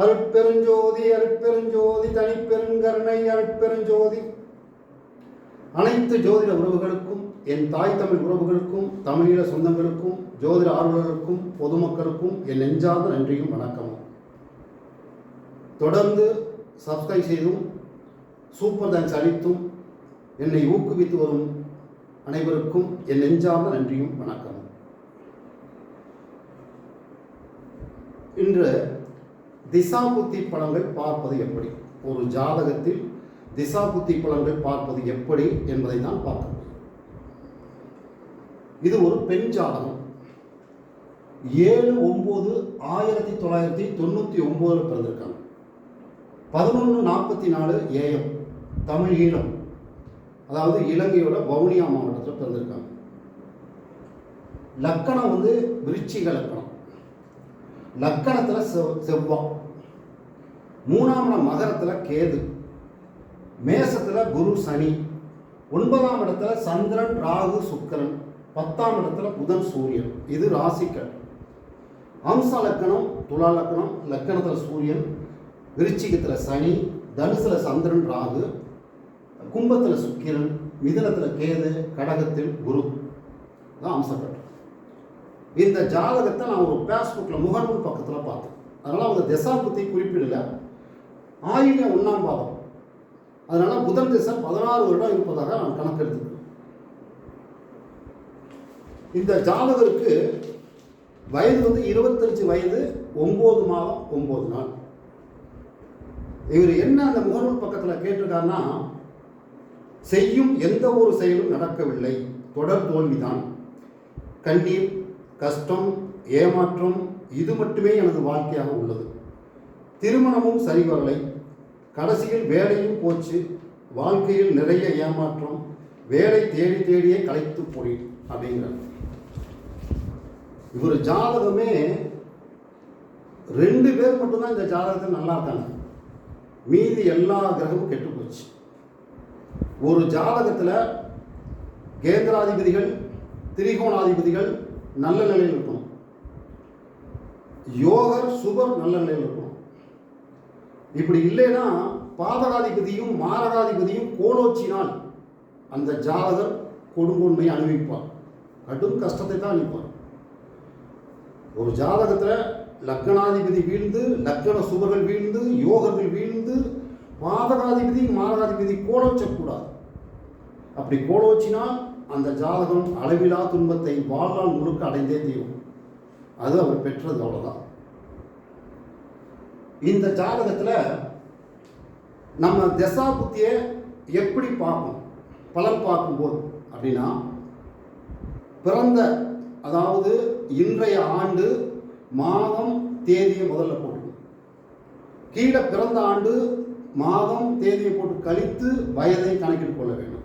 அருட்பெருஞ்சோதி அருட்பெருஞ்சோதி தனிப்பெருங்கருணை அருட்பெருஞ்சோதி. அனைத்து ஜோதிட உறவுகளுக்கும் என் தாய் தமிழ் உறவுகளுக்கும் தமிழீழ சொந்தங்களுக்கும் ஜோதிட ஆர்வலர்களுக்கும் பொதுமக்களுக்கும் என் நெஞ்சார்ந்த நன்றியும் வணக்கமும். தொடர்ந்து சப்ஸ்கிரைப் செய்தும் சூப்பர் தேங்க்ஸ் அளித்தும் என்னை ஊக்குவித்து வரும் அனைவருக்கும் என் நெஞ்சார்ந்த நன்றியும் வணக்கமும். இன்று திசாபுத்தி புத்தி பார்ப்பது எப்படி? ஒரு ஜாதகத்தில் திசாபுத்தி பலன்கள் பார்ப்பது எப்படி என்பதை தான் பார்க்க இது ஒரு பெண் ஜாதகம். ஏழு ஒன்பது ஆயிரத்தி தொள்ளாயிரத்தி தொண்ணூற்றி ஒம்போதில் பிறந்திருக்காங்க. பதினொன்று நாற்பத்தி நாலு ஏஎம் தமிழ் ஈழம். அதாவது இலங்கையோட வவுனியா மாவட்டத்தில் பிறந்திருக்காங்க. லக்கணம் வந்து விருச்சிக லக்கணம். லக்கணத்தில் செவ் செவ்வாய். மூணாம் இடம் மகரத்தில் கேது. மேசத்தில் குரு சனி. ஒன்பதாம் இடத்துல சந்திரன் ராகு சுக்கிரன். பத்தாம் இடத்துல புதன் சூரியன். இது ராசிக்கள் அம்ச லக்கணம் துலா லக்கணம் லக்கணத்தில் சூரியன் விருச்சிகத்தில் சனி தனுசில் சந்திரன் ராகு கும்பத்தில் சுக்கிரன் மிதனத்தில் கேது கடகத்தில் குரு. தான் அம்சக்கட்டம் இந்த ஜாதகத்தை நான் ஒரு பேஸ்புக்கில் முகநூல் பக்கத்தில் பார்த்தேன். அதனால் அவங்க திசா புத்தி குறிப்பிடல. ஆயுதம் ஒன்றாம் பாதம் அதனால் புதன் திசை பதினாறு வருடம் இருப்பதாக நான் கணக்கெடுத்துக்கிறேன் இந்த ஜாதகருக்கு வயது வந்து இருபத்தஞ்சு வயது ஒம்பது மாதம் ஒம்பது நாள். இவர் என்ன அந்த முகநூல் பக்கத்தில் கேட்டிருக்காருன்னா செய்யும் எந்த ஒரு செயலும் நடக்கவில்லை. தொடர் தோல்விதான். கண்ணீர் கஷ்டம் ஏமாற்றம் இது மட்டுமே எனது வாழ்க்கையாக உள்ளது. திருமணமும் சரிவரலை. கடைசியில் வேலையும் போச்சு. வாழ்க்கையில் நிறைய ஏமாற்றம். வேலை தேடி தேடியே கலைத்து போய் அப்படிங்கிறார். இவர் ஜாதகமே ரெண்டு பேர் மட்டும்தான் இந்த ஜாதகத்தை நல்லா இருக்காங்க. மீதி எல்லா கிரகமும் கெட்டு போச்சு. ஒரு ஜாதகத்தில் கேந்திராதிபதிகள் திரிகோணாதிபதிகள் நல்ல நிலையில் இருக்கணும் யோகர் சுபர் நல்ல நிலையில் இருக்கணும் இப்படி இல்லைன்னா பாதகாதிபதியும் மாரகாதிபதியும் கோலோச்சினால் அந்த ஜாதகர் கொடுங்கோன்மையை அனுபவிப்பார். கடும் கஷ்டத்தை தான் அனுப்பார் ஒரு ஜாதகத்தில் லக்கணாதிபதி வீழ்ந்து லக்கண சுபர்கள் வீழ்ந்து யோகர்கள் வீழ்ந்து பாதகாதிபதி மாரகாதிபதி கோலோச்சக்கூடாது. அப்படி கோலோச்சினால் அந்த ஜாதகம் அளவிலா துன்பத்தை வாழ்நாள் முழுக்க அடைந்தே தீரும். அது அவர் பெற்றது அவ்வளோதான் இந்த ஜாதகத்தில் நம்ம தசா புத்தியை எப்படி பார்ப்போம் பலன் பார்க்கும்போது அப்படின்னா பிறந்த அதாவது இன்றைய ஆண்டு மாதம் தேதியை முதல்ல போட்டு கீழே பிறந்த ஆண்டு மாதம் தேதியை போட்டு கழித்து வயதை கணக்கிட்டு கொள்ள வேண்டும்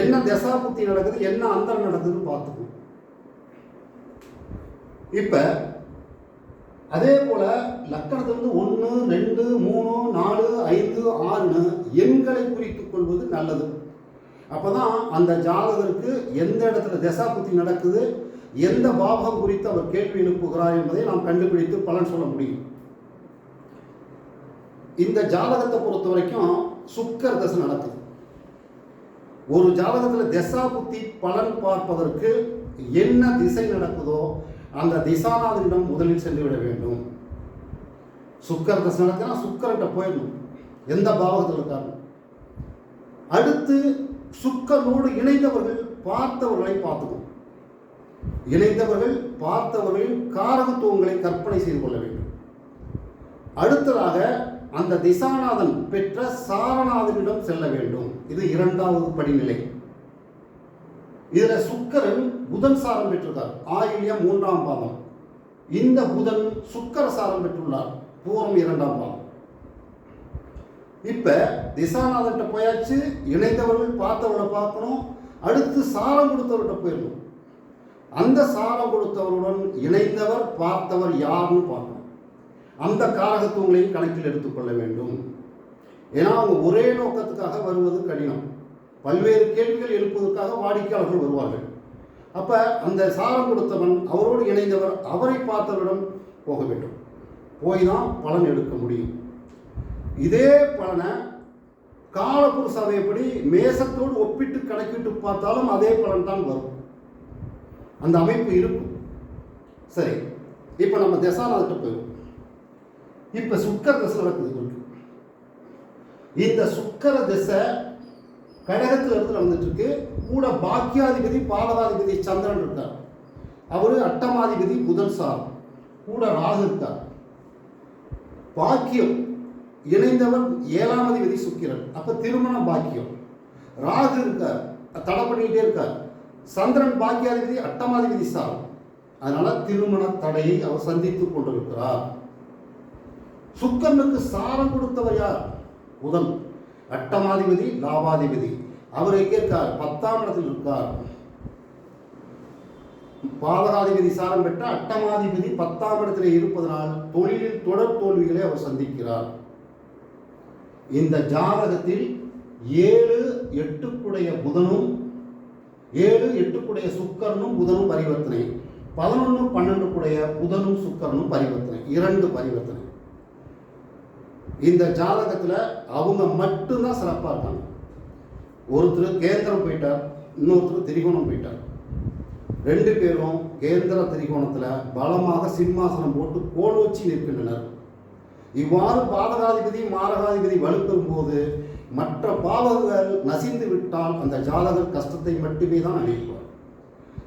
என்ன தசா புத்தி நடக்குது என்ன அந்தம் நடக்குதுன்னு பார்த்துக்கணும். இப்போ அதே போல லக்கணத்திலிருந்து ஒன்று ரெண்டு மூணு நாலு ஐந்து ஆறுன்னு எண்களை குறித்துக் கொள்வது நல்லது. அப்பதான் அந்த ஜாதகருக்கு எந்த இடத்துல தசா புத்தி நடக்குது எந்த பாபம் குறித்து அவர் கேள்வி எழுப்புகிறார் என்பதை நாம் கண்டுபிடித்து பலன் சொல்ல முடியும். இந்த ஜாதகத்தை பொறுத்த வரைக்கும் சுக்கர் தசை நடக்குது. ஒரு ஜாதகத்தில் திசா புத்தி பலன் பார்ப்பதற்கு என்ன திசை நடக்குதோ அந்த திசாநாதனிடம் முதலில் சென்று விட வேண்டும். சுக்கர தசை நடத்தினா சுக்கரன்ட்ட போயிடணும். எந்த பாவகத்தில் இருக்காரு? அடுத்து சுக்கரனோடு இணைந்தவர்கள் பார்த்தவர்களை பார்த்துக்கும் இணைந்தவர்கள் பார்த்தவர்களின் காரகத்துவங்களை கற்பனை செய்து கொள்ள வேண்டும். அடுத்ததாக அந்த திசாநாதன் பெற்ற சாரநாதனிடம் செல்ல வேண்டும். இது இரண்டாவது படிநிலை. இதுல சுக்கரன் புதன் சாரம் பெற்றிருக்கார் ஆயில்யம் மூன்றாம் பாதம். இந்த புதன் சுக்கர சாரம் பெற்றுள்ளார். பூரம் இரண்டாம் பாதம். இப்ப திசாநாதன்கிட்ட போயாச்சு. இணைந்தவர்கள் பார்த்தவரை பார்க்கணும். அடுத்து சாரம் கொடுத்தவர்கிட்ட போயிடணும். அந்த சாரம் கொடுத்தவருடன் இணைந்தவர் பார்த்தவர் யாருன்னு பார்க்கணும். அந்த காரகத்துவங்களையும் கணக்கில் எடுத்துக்கொள்ள வேண்டும். ஏன்னா அவங்க ஒரே நோக்கத்துக்காக வருவது கடினம். பல்வேறு கேள்விகள் எழுப்புவதற்காக வாடிக்கையாளர்கள் வருவார்கள். அப்போ அந்த சாரம் கொடுத்தவன் அவரோடு இணைந்தவர் அவரை பார்த்தவரிடம் போக வேண்டும். போய் தான் பலன் எடுக்க முடியும். இதே பலனை காலப்புருஷ சபைப்படி மேசத்தோடு ஒப்பிட்டு கணக்கிட்டு பார்த்தாலும் அதே பலன் தான் வரும். அந்த அமைப்பு இருக்கும். சரி இப்போ நம்ம தசாநாதத்தை போயிடும் இப்போ சுக்கர தசை நடக்குது இந்த சுக்கர திசை கடகத்துல இருந்து நடந்துட்டு இருக்கு கூட பாக்கியாதிபதி பாலவாதிபதி சந்திரன் இருக்கார். அவர் அட்டமாதிபதி புதன் சார். கூட ராகு இருக்கார். பாக்கியம். இணைந்தவர் ஏழாம் அதிபதி சுக்கிரன். அப்ப திருமணம் பாக்கியம். ராகு இருக்கார். தடை பண்ணிக்கிட்டே இருக்கார். சந்திரன் பாக்கியாதிபதி அட்டமாதிபதி சார். அதனால திருமண தடையை அவர் சந்தித்துக் கொண்டிருக்கிறார். சுக்கரனுக்கு சாரம் கொடுத்தவர் யார்? புதன். அட்டமாதிபதி லாபாதிபதி. அவர் எங்கே இருக்கார் பத்தாம் இடத்தில் இருக்கார். பாதகாதிபதி சாரம் பெற்ற அட்டமாதிபதி பத்தாம் இடத்தில் இருப்பதனால் தொழிலில் தொடர் தோல்விகளை அவர் சந்திக்கிறார். இந்த ஜாதகத்தில் ஏழு எட்டுக்குடைய புதனும் ஏழு எட்டுக்குடைய சுக்கரனும் புதனும் பரிவர்த்தனை. பதினொன்று பன்னெண்டுக்குடைய புதனும் சுக்கரனும் பரிவர்த்தனை. இரண்டு பரிவர்த்தனை. இந்த ஜாதகத்தில் அவங்க மட்டும்தான் சிறப்பாக இருக்காங்க. ஒருத்தர் கேந்திரம் போயிட்டார் இன்னொருத்தர் திரிகோணம் போயிட்டார். ரெண்டு பேரும் கேந்திர திரிகோணத்தில் பலமாக சிம்மாசனம் போட்டு கோல் வச்சு நிற்கின்றனர். இவ்வாறு பாதகாதிபதி மாரகாதிபதி வலுப்பெறும் போது மற்ற பாவகர்கள் நசிந்து விட்டால் அந்த ஜாதகர் கஷ்டத்தை மட்டுமே தான் அடைவார்.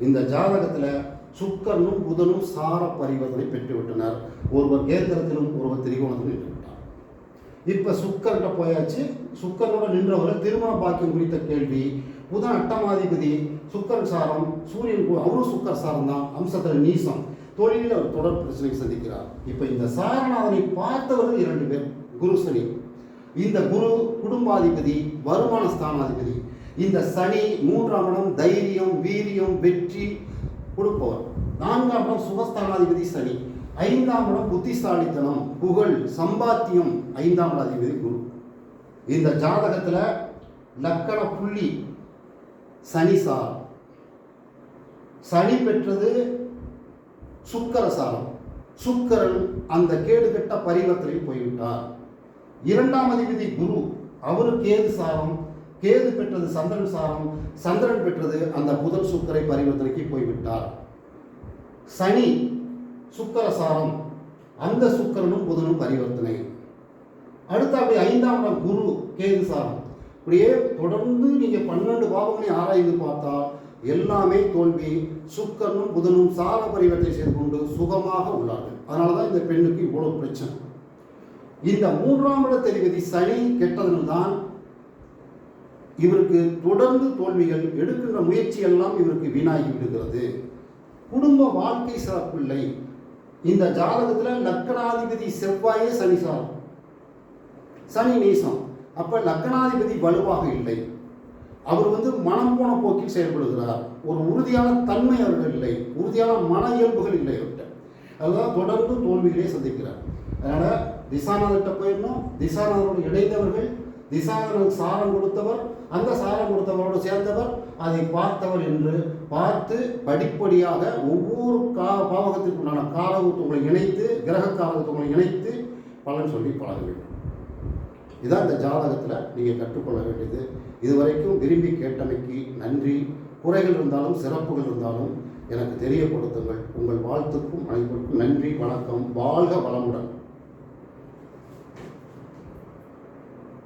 இந்த ஜாதகத்தில் சுக்கரனும் புதனும் சார பரிவர்த்தனை பெற்றுவிட்டனர். ஒருவர் கேந்திரத்திலும் ஒருவர் திரிகோணத்திலும் இருக்கிறார் இப்போ சுக்கர்கிட்ட போயாச்சு. சுக்கரோட நின்றவரை திருமண பாக்கியம் குறித்த கேள்வி. புதன் அட்டமாதிபதி சுக்கர் சாரம் சூரியன் அவரும் சுக்கர் சாரம் தான். அம்சத்தில் நீசம். தொழிலில் ஒரு தொடர் பிரச்சனை சந்திக்கிறார். இப்போ இந்த சாரநாதனை பார்த்தவர்கள் இரண்டு பேர். குரு சனி. இந்த குரு குடும்பாதிபதி வருமான ஸ்தானாதிபதி. இந்த சனி மூன்றாம் இடம் தைரியம் வீரியம் வெற்றி கொடுப்பவர். நான்காம் இடம் சுகஸ்தானாதிபதி சனி. ஐந்தாம் இடம் புத்திசாலித்தனம் புகழ் சம்பாத்தியம் ஐந்தாம் இடம் அதிபதி குரு. இந்த ஜாதகத்தில் லக்கண புள்ளி சனி சாரம். சனி பெற்றது சுக்கர சாரம். சுக்கரன் அந்த கேடுகட்ட பரிவர்த்தனையில் போய்விட்டார். இரண்டாம் அதிபதி குரு அவரு கேது சாரம் கேது பெற்றது சந்திரன் சாரம் சந்திரன் பெற்றது அந்த புதன் சுக்கரை பரிவர்த்தனைக்கு போய்விட்டார். சனி சுக்கரசாரம். அந்த சுக்கரனும் புதனும் பரிவர்த்தனை. அடுத்து அப்படி ஐந்தாம் இடம் குரு கேது சாரம். இப்படியே தொடர்ந்து நீங்கள் பன்னெண்டு பாவங்களையும் ஆராய்ந்து பார்த்தா எல்லாமே தோல்வி சுக்கரனும் புதனும் சார பரிவர்த்தனை செய்து கொண்டு சுகமாக உள்ளார்கள். அதனால தான் இந்த பெண்ணுக்கு இவ்வளோ பிரச்சனை. இந்த மூன்றாம் இட தெரிவதி சனி கெட்டதனால்தான் இவருக்கு தொடர்ந்து தோல்விகள் எடுக்கின்ற முயற்சி எல்லாம் இவருக்கு வீணாகி விடுகிறது. குடும்ப வாழ்க்கை சிறப்பில்லை இந்த ஜாதகத்தில் லக்கணாதிபதி செவ்வாயே சனி சாரம் சனி நீசம் அப்போ லக்கணாதிபதி வலுவாக இல்லை. அவர் வந்து மனம் போன போக்கில் செயல்படுகிறார். ஒரு உறுதியான தன்மை அவர்கள் இல்லை. உறுதியான மன இயல்புகள் இல்லை அவர்கிட்ட. அதுதான் தொடர்ந்து தோல்விகளே சந்திக்கிறார். அதனால் திசாநாதர்கிட்ட போயிடணும். திசாநாதரோடு இணைந்தவர்கள் திசாநாதனுக்கு சாரம் கொடுத்தவர் அந்த சாரம் கொடுத்தவரோடு சேர்ந்தவர் அதை பார்த்தவர் என்று பார்த்து படிப்படியாக ஒவ்வொரு கா பாவகத்திற்கு உண்டான காரகத்துவங்களை இணைத்து கிரக காலகத்துவங்களை இணைத்து பலன் சொல்லி பழக வேண்டும் இதான் இந்த ஜாதகத்தில் நீங்கள் கற்றுக்கொள்ள வேண்டியது. இதுவரைக்கும் விரும்பி கேட்டமைக்கு நன்றி. குறைகள் இருந்தாலும் சிறப்புகள் இருந்தாலும் எனக்கு தெரியப்படுத்துங்கள். உங்கள் வாழ்த்துக்கும் அனைவருக்கும் நன்றி வணக்கம். வாழ்க வளமுடன்.